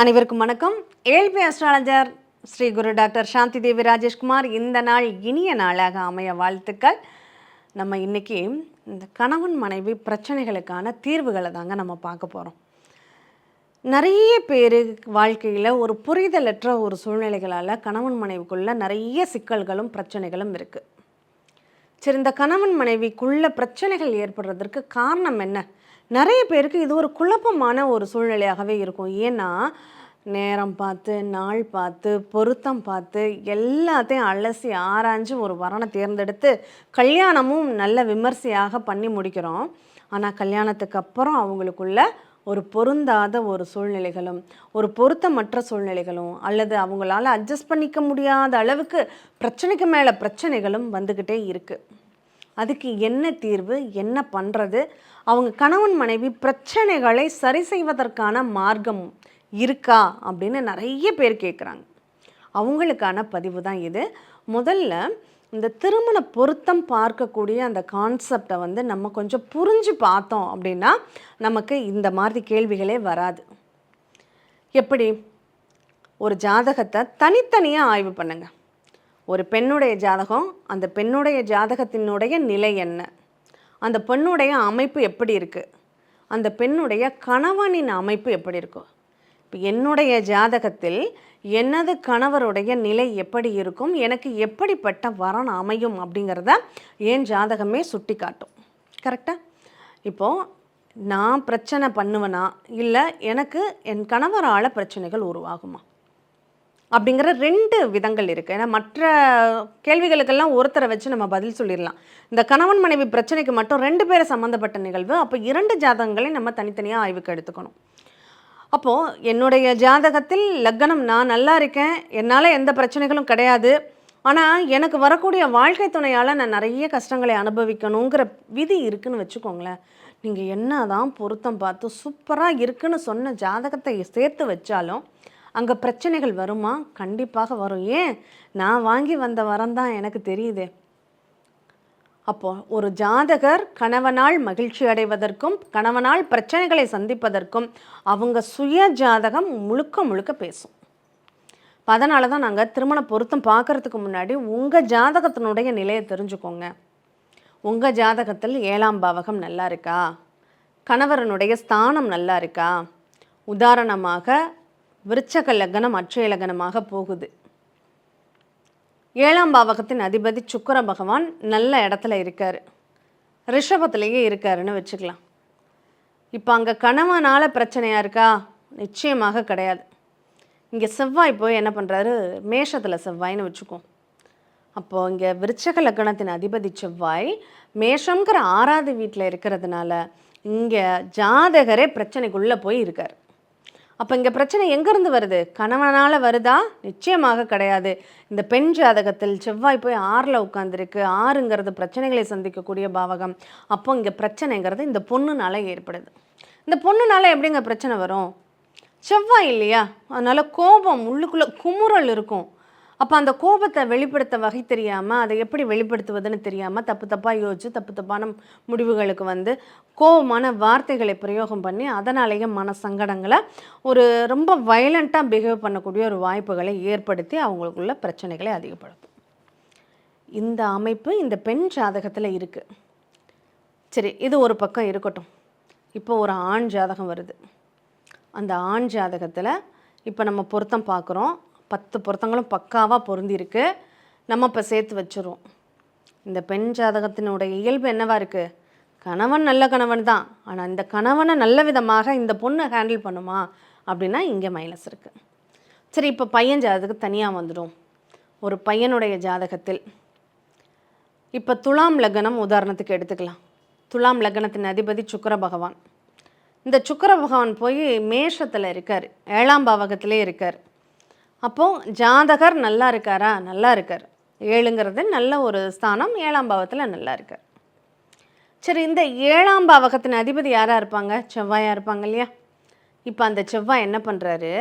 அனைவருக்கும் வணக்கம். ஏழ்பி அஸ்ட்ராலஜர் ஸ்ரீ குரு டாக்டர் சாந்தி தேவி ராஜேஷ்குமார் இந்த நாள் இனிய நாளாக அமைய வாழ்த்துக்கள். நம்ம இன்னைக்கு இந்த கணவன் மனைவி பிரச்சனைகளுக்கான தீர்வுகளை தாங்க நம்ம பார்க்க போகிறோம் நிறைய பேர் வாழ்க்கையில் ஒரு புரிதலற்ற ஒரு சூழ்நிலைகளால் கணவன் மனைவிக்குள்ளே நிறைய சிக்கல்களும் பிரச்சனைகளும் இருக்குது சரி இந்த கணவன் மனைவிக்குள்ள பிரச்சனைகள் ஏற்படுறதற்கு காரணம் என்ன? நிறைய பேருக்கு இது ஒரு குழப்பமான ஒரு சூழ்நிலையாகவே இருக்கும். ஏன்னா நேரம் பார்த்து நாள் பார்த்து பொருத்தம் பார்த்து எல்லாத்தையும் அலசி ஆராய்ஞ்சு ஒரு வரனை தேர்ந்தெடுத்து கல்யாணமும் நல்ல விமர்சையாக பண்ணி முடிக்கிறோம். ஆனால் கல்யாணத்துக்கு அப்புறம் அவங்களுக்குள்ள ஒரு பொருந்தாத ஒரு சூழ்நிலைகளும் ஒரு பொருத்தமற்ற சூழ்நிலைகளும் அல்லது அவங்களால அட்ஜஸ்ட் பண்ணிக்க முடியாத அளவுக்கு பிரச்சனைக்கு மேலே பிரச்சனைகளும் வந்துக்கிட்டே இருக்குது அதுக்கு என்ன தீர்வு என்ன பண்ணுறது அவங்க கணவன் மனைவி பிரச்சனைகளை சரி செய்வதற்கான மார்க்கம் இருக்கா? அப்படின்னு நிறைய பேர் கேட்குறாங்க அவங்களுக்கான பதிவு தான் இது. முதல்ல இந்த திருமண பொருத்தம் பார்க்கக்கூடிய அந்த கான்செப்டை வந்து நம்ம கொஞ்சம் புரிஞ்சு பார்த்தோம் அப்படின்னா நமக்கு இந்த மாதிரி கேள்விகளே வராது. எப்படி? ஒரு ஜாதகத்தை தனித்தனியாக ஆய்வு பண்ணுங்கள் ஒரு பெண்ணுடைய ஜாதகம் அந்த பெண்ணுடைய ஜாதகத்தினுடைய நிலை என்ன? அந்த பெண்ணுடைய அமைப்பு எப்படி இருக்குது அந்த பெண்ணுடைய கணவனின் அமைப்பு எப்படி இருக்கும் இப்போ என்னுடைய ஜாதகத்தில் எனது கணவருடைய நிலை எப்படி இருக்கும்? எனக்கு எப்படிப்பட்ட வரன் அமையும் அப்படிங்கிறத என் ஜாதகமே சுட்டி காட்டும் கரெக்டாக இப்போது நான் பிரச்சனை பண்ணுவேனா? இல்லை எனக்கு என் கணவரால் பிரச்சனைகள் உருவாகுமா? அப்படிங்கிற ரெண்டு விதங்கள் இருக்குது ஏன்னா மற்ற கேள்விகளுக்கெல்லாம் ஒருத்தரை வச்சு நம்ம பதில் சொல்லிடலாம். இந்த கணவன் மனைவி பிரச்சனைக்கு மட்டும் ரெண்டு பேரை சம்மந்தப்பட்ட நிகழ்வு அப்போ இரண்டு ஜாதகங்களை நம்ம தனித்தனியாக ஆய்வுக்கு எடுத்துக்கணும். அப்போது என்னுடைய ஜாதகத்தில் லக்னம் நான் நல்லா இருக்கேன் என்னால் எந்த பிரச்சனைகளும் கிடையாது ஆனால் எனக்கு வரக்கூடிய வாழ்க்கை துணையால் நான் நிறைய கஷ்டங்களை அனுபவிக்கணுங்கிற விதி இருக்குன்னு வச்சுக்கோங்களேன். நீங்கள் என்ன தான் பொருத்தம் பார்த்து சூப்பராக இருக்குன்னு சொன்ன ஜாதகத்தை சேர்த்து வச்சாலும் அங்கே பிரச்சனைகள் வருமா? கண்டிப்பாக வரும். ஏன்? நான் வாங்கி வந்த வரம் தான் எனக்கு தெரியுதே. அப்போ ஒரு ஜாதகர் கணவனால் மகிழ்ச்சி அடைவதற்கும் கணவனால் பிரச்சனைகளை சந்திப்பதற்கும் அவங்க சுய ஜாதகம் முழுக்க முழுக்க பேசும். அதனால தான் நாங்கள் திருமண பொருத்தம் பார்க்குறதுக்கு முன்னாடி உங்கள் ஜாதகத்தினுடைய நிலையை தெரிஞ்சுக்கோங்க. உங்கள் ஜாதகத்தில் ஏழாம் பாவகம் நல்லா இருக்கா? கணவரனுடைய ஸ்தானம் நல்லா இருக்கா? உதாரணமாக விருச்சக லக்னம் அட்சய லக்னமாக போகுது. ஏழாம் பாவகத்தின் அதிபதி சுக்கர பகவான் நல்ல இடத்துல இருக்கார். ரிஷபத்திலேயே இருக்காருன்னு வச்சுக்கலாம். இப்போ அங்கே கணவனால் பிரச்சனையாக இருக்கா? நிச்சயமாக கிடையாது. இங்கே செவ்வாய் போய் என்ன பண்ணுறாரு மேஷத்தில் செவ்வாய்னு வச்சுக்கோம் அப்போது இங்கே விருச்சக லக்னத்தின் அதிபதி செவ்வாய் மேஷங்கிற ஆறாவது வீட்டில் இருக்கிறதுனால இங்கே ஜாதகரே பிரச்சனைக்குள்ளே போய் இருக்கார். அப்போ இங்கே பிரச்சனை எங்கேருந்து வருது? கணவனால் வருதா? நிச்சயமாக கிடையாது. இந்த பெண் ஜாதகத்தில் செவ்வாய் போய் ஆறில் உட்காந்துருக்கு ஆறுங்கிறது பிரச்சனைகளை சந்திக்கக்கூடிய பாவகம். அப்போ இங்கே பிரச்சனைங்கிறது இந்த பொண்ணுனால ஏற்படுது. இந்த பொண்ணுனால எப்படிங்க பிரச்சனை வரும்? செவ்வாய் இல்லையா? அதனால் கோபம் உள்ளுக்குள்ளே குமுறல் இருக்கும். அப்போ அந்த கோபத்தை வெளிப்படுத்த வகை தெரியாமல் அதை எப்படி வெளிப்படுத்துவதுன்னு தெரியாமல் தப்பு தப்பாக யோசிச்சு தப்பு தப்பான முடிவுகளுக்கு வந்து கோபமான வார்த்தைகளை பிரயோகம் பண்ணி அதனாலேயே மன சங்கடங்களை ஒரு ரொம்ப வயலண்ட்டாக பிஹேவ் பண்ணக்கூடிய ஒரு வாய்ப்புகளை ஏற்படுத்தி அவங்களுக்குள்ள பிரச்சனைகளை அதிகப்படுத்தும். இந்த அமைப்பு இந்த பெண் ஜாதகத்தில் இருக்குது சரி இது ஒரு பக்கம் இருக்கட்டும். இப்போ ஒரு ஆண் ஜாதகம் வருது. அந்த ஆண் ஜாதகத்தில் இப்போ நம்ம பொருத்தம் பார்க்குறோம் பத்து பொருத்தங்களும் பக்காவாக பொருந்திருக்கு. நம்ம இப்போ சேர்த்து வச்சுருவோம். இந்த பெண் ஜாதகத்தினுடைய இயல்பு என்னவாக இருக்குது கணவன் நல்ல கணவன் தான். ஆனால் இந்த கணவனை நல்ல விதமாக இந்த பொண்ணை ஹேண்டில் பண்ணுமா? அப்படின்னா இங்கே மைனஸ் இருக்குது சரி இப்போ பையன் ஜாதகத்துக்கு தனியாக வந்துடும் ஒரு பையனுடைய ஜாதகத்தில். இப்போ துலாம் லக்னம் உதாரணத்துக்கு எடுத்துக்கலாம். துலாம் லக்னத்தின் அதிபதி சுக்கர பகவான். இந்த சுக்கர பகவான் போய் மேஷத்தில் இருக்கார். ஏழாம் பாவகத்திலே இருக்கார். அப்போது ஜாதகர் நல்லா இருக்காரா? நல்லா இருக்கார். ஏழுங்கிறது நல்ல ஒரு ஸ்தானம் ஏழாம் பாவத்தில் நல்லா இருக்கார். சரி இந்த ஏழாம் பாவகத்தின் அதிபதி யாராக இருப்பாங்க? செவ்வாயாக இருப்பாங்க இல்லையா? இப்போ அந்த செவ்வாய் என்ன பண்ணுறாரு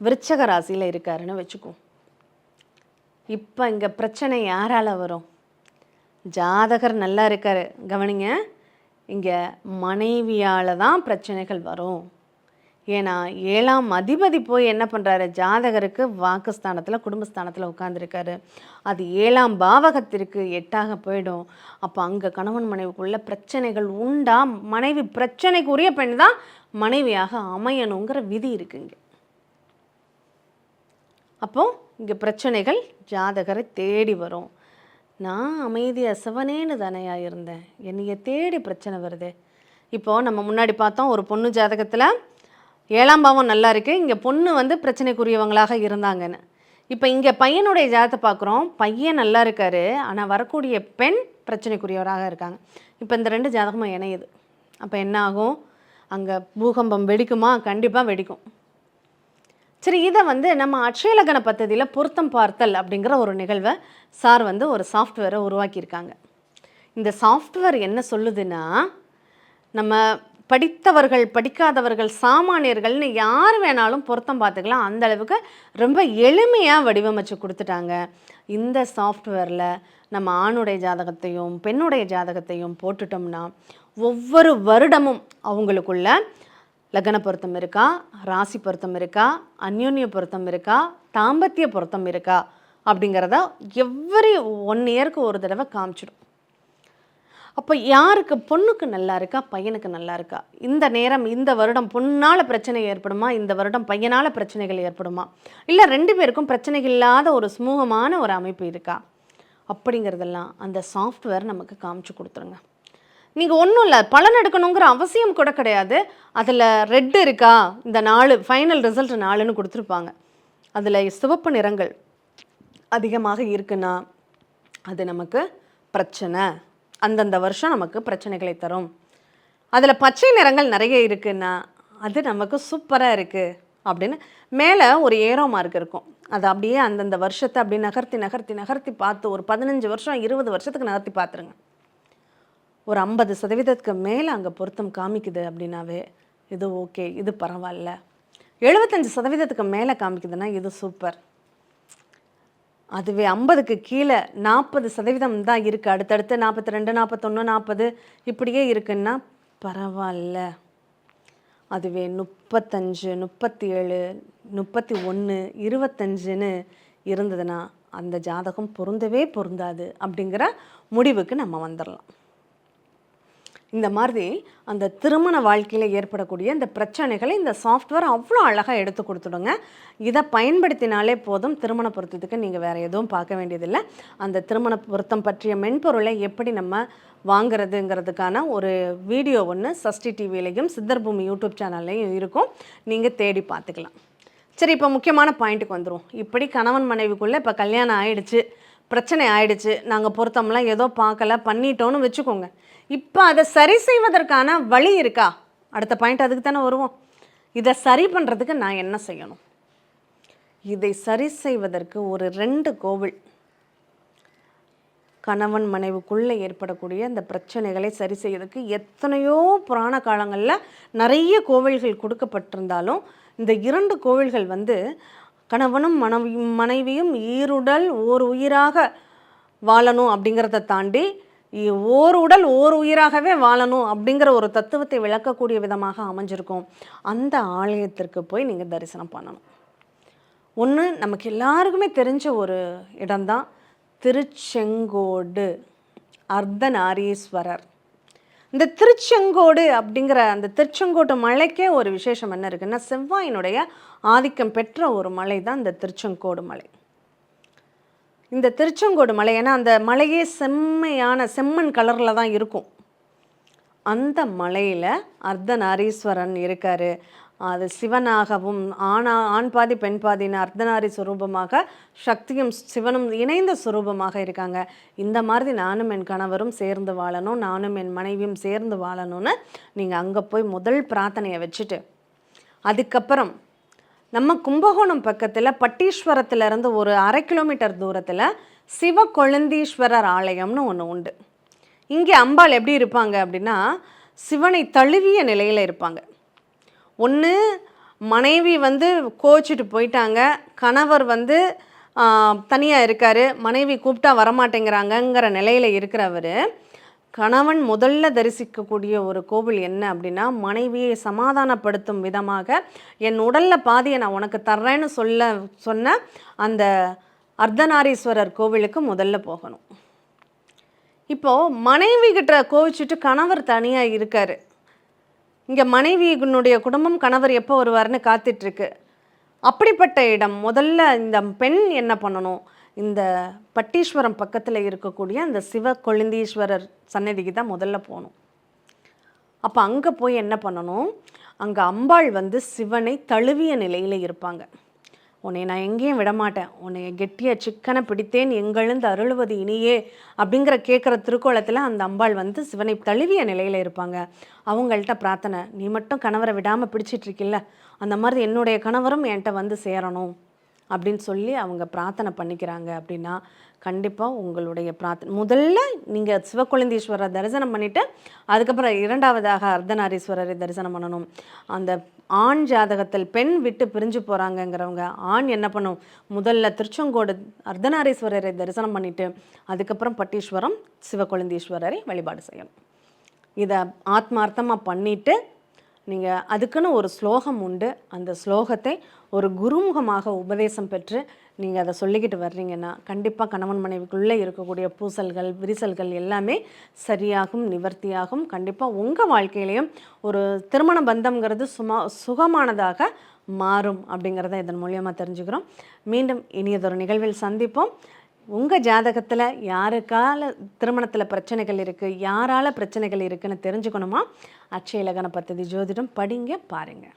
விருச்சக ராசியில் இருக்காருன்னு வச்சுக்கோ. இப்போ இங்கே பிரச்சனை யாரால் வரும்? ஜாதகர் நல்லா இருக்கார். கவனிங்க இங்கே மனைவியால் தான் பிரச்சனைகள் வரும். ஏன்னா ஏழாம் அதிபதி போய் என்ன பண்ணுறாரு ஜாதகருக்கு வாக்குஸ்தானத்தில் குடும்பஸ்தானத்தில் உட்காந்துருக்காரு அது ஏழாம் பாவகத்திற்கு எட்டாக போயிடும். அப்போ அங்கே கணவன் மனைவிக்குள்ள பிரச்சனைகள் உண்டா? மனைவி பிரச்சனைக்குரிய பெண் தான் மனைவியாக அமையணுங்கிற விதி இருக்குங்க அப்போ இங்கே பிரச்சனைகள் ஜாதகரை தேடி வரும். நான் அமைதியாக அசவனேன்னு தானையாக இருந்தேன் என்னைய தேடி பிரச்சனை வருது. இப்போது நம்ம முன்னாடி பார்த்தோம் ஒரு பொண்ணு ஜாதகத்தில் ஏழாம் பாவம் நல்லா இருக்குது இங்கே பொண்ணு வந்து பிரச்சனைக்குரியவங்களாக இருந்தாங்கன்னு. இப்போ இங்கே பையனுடைய ஜாதத்தை பார்க்குறோம். பையன் நல்லா இருக்காரு. ஆனால் வரக்கூடிய பெண் பிரச்சனைக்குரியவராக இருக்காங்க. இப்போ இந்த ரெண்டு ஜாதகமும் இணையுது. அப்போ என்ன ஆகும்? அங்கே பூகம்பம் வெடிக்குமா? கண்டிப்பாக வெடிக்கும். சரி இதை வந்து நம்ம அட்சயலகன பദ്ധதியில் பொருத்தம் பார்த்தல் அப்படிங்கிற ஒரு நிகழ்வை சார் வந்து ஒரு சாஃப்ட்வேரை உருவாக்கியிருக்காங்க. இந்த சாஃப்ட்வேர் என்ன சொல்லுதுன்னா நம்ம படித்தவர்கள் படிக்காதவர்கள் சாமானியர்கள்னு யார் வேணாலும் பொருத்தம் பார்த்துக்கலாம். அந்த அளவுக்கு ரொம்ப எளிமையாக வடிவமைச்சு கொடுத்துட்டாங்க. இந்த சாஃப்ட்வேரில் நம்ம ஆணுடைய ஜாதகத்தையும் பெண்ணுடைய ஜாதகத்தையும் போட்டுட்டோம்னா ஒவ்வொரு வருடமும் அவங்களுக்குள்ள லக்ன பொருத்தம் இருக்கா ராசி பொருத்தம் இருக்கா அந்யோன்ய பொருத்தம் இருக்கா தாம்பத்திய பொருத்தம் இருக்கா அப்படிங்கிறத எவ்வரி ஒன் இயருக்கு ஒரு தடவை காமிச்சிடும். அப்போ யாருக்கு பொண்ணுக்கு நல்லா இருக்கா பையனுக்கு நல்லா இருக்கா? இந்த நேரம் இந்த வருடம் பொண்ணால் பிரச்சனை ஏற்படுமா? இந்த வருடம் பையனால் பிரச்சனைகள் ஏற்படுமா? இல்லை ரெண்டு பேருக்கும் பிரச்சனைகள் இல்லாத ஒரு சுமூகமான ஒரு அமைப்பு இருக்கா? அப்படிங்கிறதெல்லாம் அந்த சாஃப்ட்வேர் நமக்கு காமிச்சு கொடுத்துருங்க. நீங்கள் ஒன்றும் இல்லை பலன் எடுக்கணுங்கிற அவசியம் கூட கிடையாது. அதில் ரெட் இருக்கா? இந்த நாலு ஃபைனல் ரிசல்ட் நாலுன்னு கொடுத்துருப்பாங்க. அதில் சிவப்பு நிறங்கள் அதிகமாக இருக்குன்னா அது நமக்கு பிரச்சனை. அந்தந்த வருஷம் நமக்கு பிரச்சனைகளை தரும். அதில் பச்சை நிறங்கள் நிறைய இருக்குன்னா அது நமக்கு சூப்பராக இருக்குது அப்படின்னு மேலே ஒரு ஏரோ மார்க் இருக்கும். அது அப்படியே அந்தந்த வருஷத்தை அப்படியே நகர்த்தி நகர்த்தி நகர்த்தி பார்த்து ஒரு பதினஞ்சு வருஷம் இருபது வருஷத்துக்கு நகர்த்தி பார்த்துருங்க. ஒரு ஐம்பது சதவீதத்துக்கு மேலே அங்கே பொருத்தம் காமிக்குது அப்படின்னாவே இது ஓகே இது பரவாயில்ல. எழுபத்தஞ்சு சதவீதத்துக்கு மேலே காமிக்குதுன்னா இது சூப்பர். அதுவே ஐம்பதுக்கு கீழே நாற்பது சதவீதம் தான் இருக்குது அடுத்தடுத்து நாற்பத்தி ரெண்டு நாற்பத்தொன்று நாற்பது இப்படியே இருக்குன்னா பரவாயில்ல. அதுவே முப்பத்தஞ்சு முப்பத்தி ஏழு முப்பத்தி ஒன்று இருபத்தஞ்சுன்னு இருந்ததுன்னா அந்த ஜாதகம் பொருந்தவே பொருந்தாது அப்படிங்கிற முடிவுக்கு நம்ம வந்துடலாம் இந்த மாதிரி அந்த திருமண வாழ்க்கையில் ஏற்படக்கூடிய இந்த பிரச்சனைகளை இந்த சாஃப்ட்வேர் அவ்வளோ அழகாக எடுத்து கொடுத்துடுங்க. இதை பயன்படுத்தினாலே போதும் திருமண பொருத்தத்துக்கு நீங்கள் வேறு எதுவும் பார்க்க வேண்டியதில்லை. அந்த திருமண பொருத்தம் பற்றிய மென்பொருளை எப்படி நம்ம வாங்குறதுங்கிறதுக்கான ஒரு வீடியோ ஒன்று சஷ்டி டிவிலையும் சித்தர்பூமி யூடியூப் சேனல்லையும் இருக்கும். நீங்கள் தேடி பார்த்துக்கலாம். சரி இப்போ முக்கியமான பாயிண்ட்டுக்கு வந்துடும் இப்படி கணவன் மனைவிக்குள்ளே இப்போ கல்யாணம் ஆயிடுச்சு. பிரச்சனை ஆயிடுச்சு. நாங்கள் பொருத்தம்லாம் ஏதோ பார்க்கல. பண்ணிட்டோன்னு வச்சுக்கோங்க. இப்போ அதை சரி செய்வதற்கான வழி இருக்கா? அடுத்த பாயிண்ட் அதுக்கு தானே வருவோம். இதை சரி பண்ணுறதுக்கு நான் என்ன செய்யணும்? இதை சரி செய்வதற்கு ஒரு ரெண்டு கோவில். கணவன் மனைவுக்குள்ளே ஏற்படக்கூடிய இந்த பிரச்சனைகளை சரி செய்யறதுக்கு எத்தனையோ புராண காலங்களில் நிறைய கோவில்கள் கொடுக்கப்பட்டிருந்தாலும் இந்த இரண்டு கோவில்கள் வந்து கணவனும் மனைவியும் மனைவியும் ஈருடல் ஓர் உயிராக வாழணும் அப்படிங்கிறத தாண்டி ஓர் உடல் ஓர் உயிராகவே வாழணும் அப்படிங்கிற ஒரு தத்துவத்தை விளக்கக்கூடிய விதமாக அமைஞ்சிருக்கும். அந்த ஆலயத்திற்கு போய் நீங்கள் தரிசனம் பண்ணணும். ஒன்று நமக்கு எல்லாருக்குமே தெரிஞ்ச ஒரு இடம்தான் திருச்செங்கோடு அர்த்தநாரீஸ்வரர். இந்த திருச்செங்கோடு அப்படிங்கிற அந்த திருச்செங்கோட்டு மலைக்கே ஒரு விசேஷம் என்ன இருக்குன்னா செவ்வாயினுடைய ஆதிக்கம் பெற்ற ஒரு மலை தான் இந்த திருச்செங்கோடு மலை. இந்த திருச்செங்கோடு மலை ஏன்னா அந்த மலையே செம்மையான செம்மண் கலரில் தான் இருக்கும். அந்த மலையில் அர்த்தநாரீஸ்வரன் இருக்கார். அது சிவனாகவும் ஆணா ஆண் பாதி பெண் பாதின்னு அர்த்தநாரி சுரூபமாக சக்தியும் சிவனும் இணைந்த சுரூபமாக இருக்காங்க. இந்த மாதிரி நானும் என் கணவரும் சேர்ந்து வாழணும் நானும் என் மனைவியும் சேர்ந்து வாழணும்னு நீங்கள் அங்கே போய் முதல் பிரார்த்தனையை வச்சுட்டு அதுக்கப்புறம் நம்ம கும்பகோணம் பக்கத்தில் பட்டீஸ்வரத்துலேருந்து ஒரு அரை கிலோமீட்டர் தூரத்தில் சிவ கொழுந்தீஸ்வரர் ஆலயம்னு ஒன்று உண்டு. இங்கே அம்பாள் எப்படி இருப்பாங்க அப்படின்னா சிவனை தழுவிய நிலையில் இருப்பாங்க. ஒன்று மனைவி வந்து கோச்சிட்டு போயிட்டாங்க. கணவர் வந்து தனியாக இருக்கார். மனைவி கூப்பிட்டா வரமாட்டேங்கிறாங்கங்கிற நிலையில் இருக்கிறவர். கணவன் முதல்ல தரிசிக்கக்கூடிய ஒரு கோவில் என்ன அப்படின்னா மனைவியை சமாதானப்படுத்தும் விதமாக என் உடலில் பாதியை நான் உனக்கு தர்றேன்னு சொல்ல சொன்ன அந்த அர்த்தநாரீஸ்வரர் கோவிலுக்கு முதல்ல போகணும். இப்போது மனைவி கிட்ட கோவிச்சுட்டு கணவர் தனியாக இருக்கார். இங்கே மனைவியினுடைய குடும்பம் கணவர் எப்போ வருவார்னு காத்துட்ருக்கு. அப்படிப்பட்ட இடம் முதல்ல இந்த பெண் என்ன பண்ணணும்? இந்த பட்டீஸ்வரம் பக்கத்தில் இருக்கக்கூடிய அந்த சிவ கொழுந்தீஸ்வரர் சன்னதிக்கு தான் முதல்ல போகணும். அப்போ அங்கே போய் என்ன பண்ணணும்? அங்கே அம்பாள் வந்து சிவனை தழுவிய நிலையில் இருப்பாங்க. உன்னை நான் எங்கேயும் விடமாட்டேன். உன்னை கெட்டிய சிக்கனை பிடித்தேன். எங்கெழுந்து அருளுவது இனியே அப்படிங்கிற கேட்குற திருக்கோலத்தில் அந்த அம்பாள் வந்து சிவனை தழுவிய நிலையில் இருப்பாங்க. அவங்கள்ட்ட பிரார்த்தனை நீ மட்டும் கணவரை விடாமல் பிடிச்சிட்ருக்கில்ல அந்த மாதிரி என்னுடைய கணவரும் என்கிட்ட வந்து சேரணும். அப்படின்னு சொல்லி அவங்க பிரார்த்தனை பண்ணிக்கிறாங்க அப்படின்னா கண்டிப்பாக உங்களுடைய பிரார்த்தனை முதல்ல நீங்கள் சிவக்குழந்தீஸ்வரர் தரிசனம் பண்ணிவிட்டு அதுக்கப்புறம் இரண்டாவதாக அர்த்தநாரீஸ்வரரை தரிசனம் பண்ணணும். அந்த ஆண் ஜாதகத்தில் பெண் விட்டு பிரிஞ்சு போகிறாங்கங்கிறவங்க ஆண் என்ன பண்ணும்? முதல்ல திருச்செங்கோடு அர்த்தநாரீஸ்வரரை தரிசனம் பண்ணிவிட்டு அதுக்கப்புறம் பட்டீஸ்வரம் சிவகொழுந்தீஸ்வரரை வழிபாடு செய்யணும். இதை ஆத்மார்த்தமாக பண்ணிவிட்டு நீங்கள் அதுக்குன்னு ஒரு ஸ்லோகம் உண்டு. அந்த ஸ்லோகத்தை ஒரு குருமுகமாக உபதேசம் பெற்று நீங்கள் அதை சொல்லிக்கிட்டு வர்றீங்கன்னா கண்டிப்பாக கணவன் மனைவிக்குள்ளே இருக்கக்கூடிய பூசல்கள் விரிசல்கள் எல்லாமே சரியாகும் நிவர்த்தியாகும். கண்டிப்பாக உங்கள் வாழ்க்கையிலையும் ஒரு திருமண பந்தம்ங்கிறது சுமா சுகமானதாக மாறும் அப்படிங்கிறத இதன் மூலியமாக தெரிஞ்சுக்கிறோம். மீண்டும் இனியதொரு நிகழ்வில் சந்திப்போம். உங்கள் ஜாதகத்தில் யாருக்கால திருமணத்தில் பிரச்சனைகள் இருக்குது யாரால பிரச்சனைகள் இருக்குதுன்னு தெரிஞ்சுக்கணுமா? அட்சய இலக்கண ஜோதிடம் படிங்க பாருங்கள்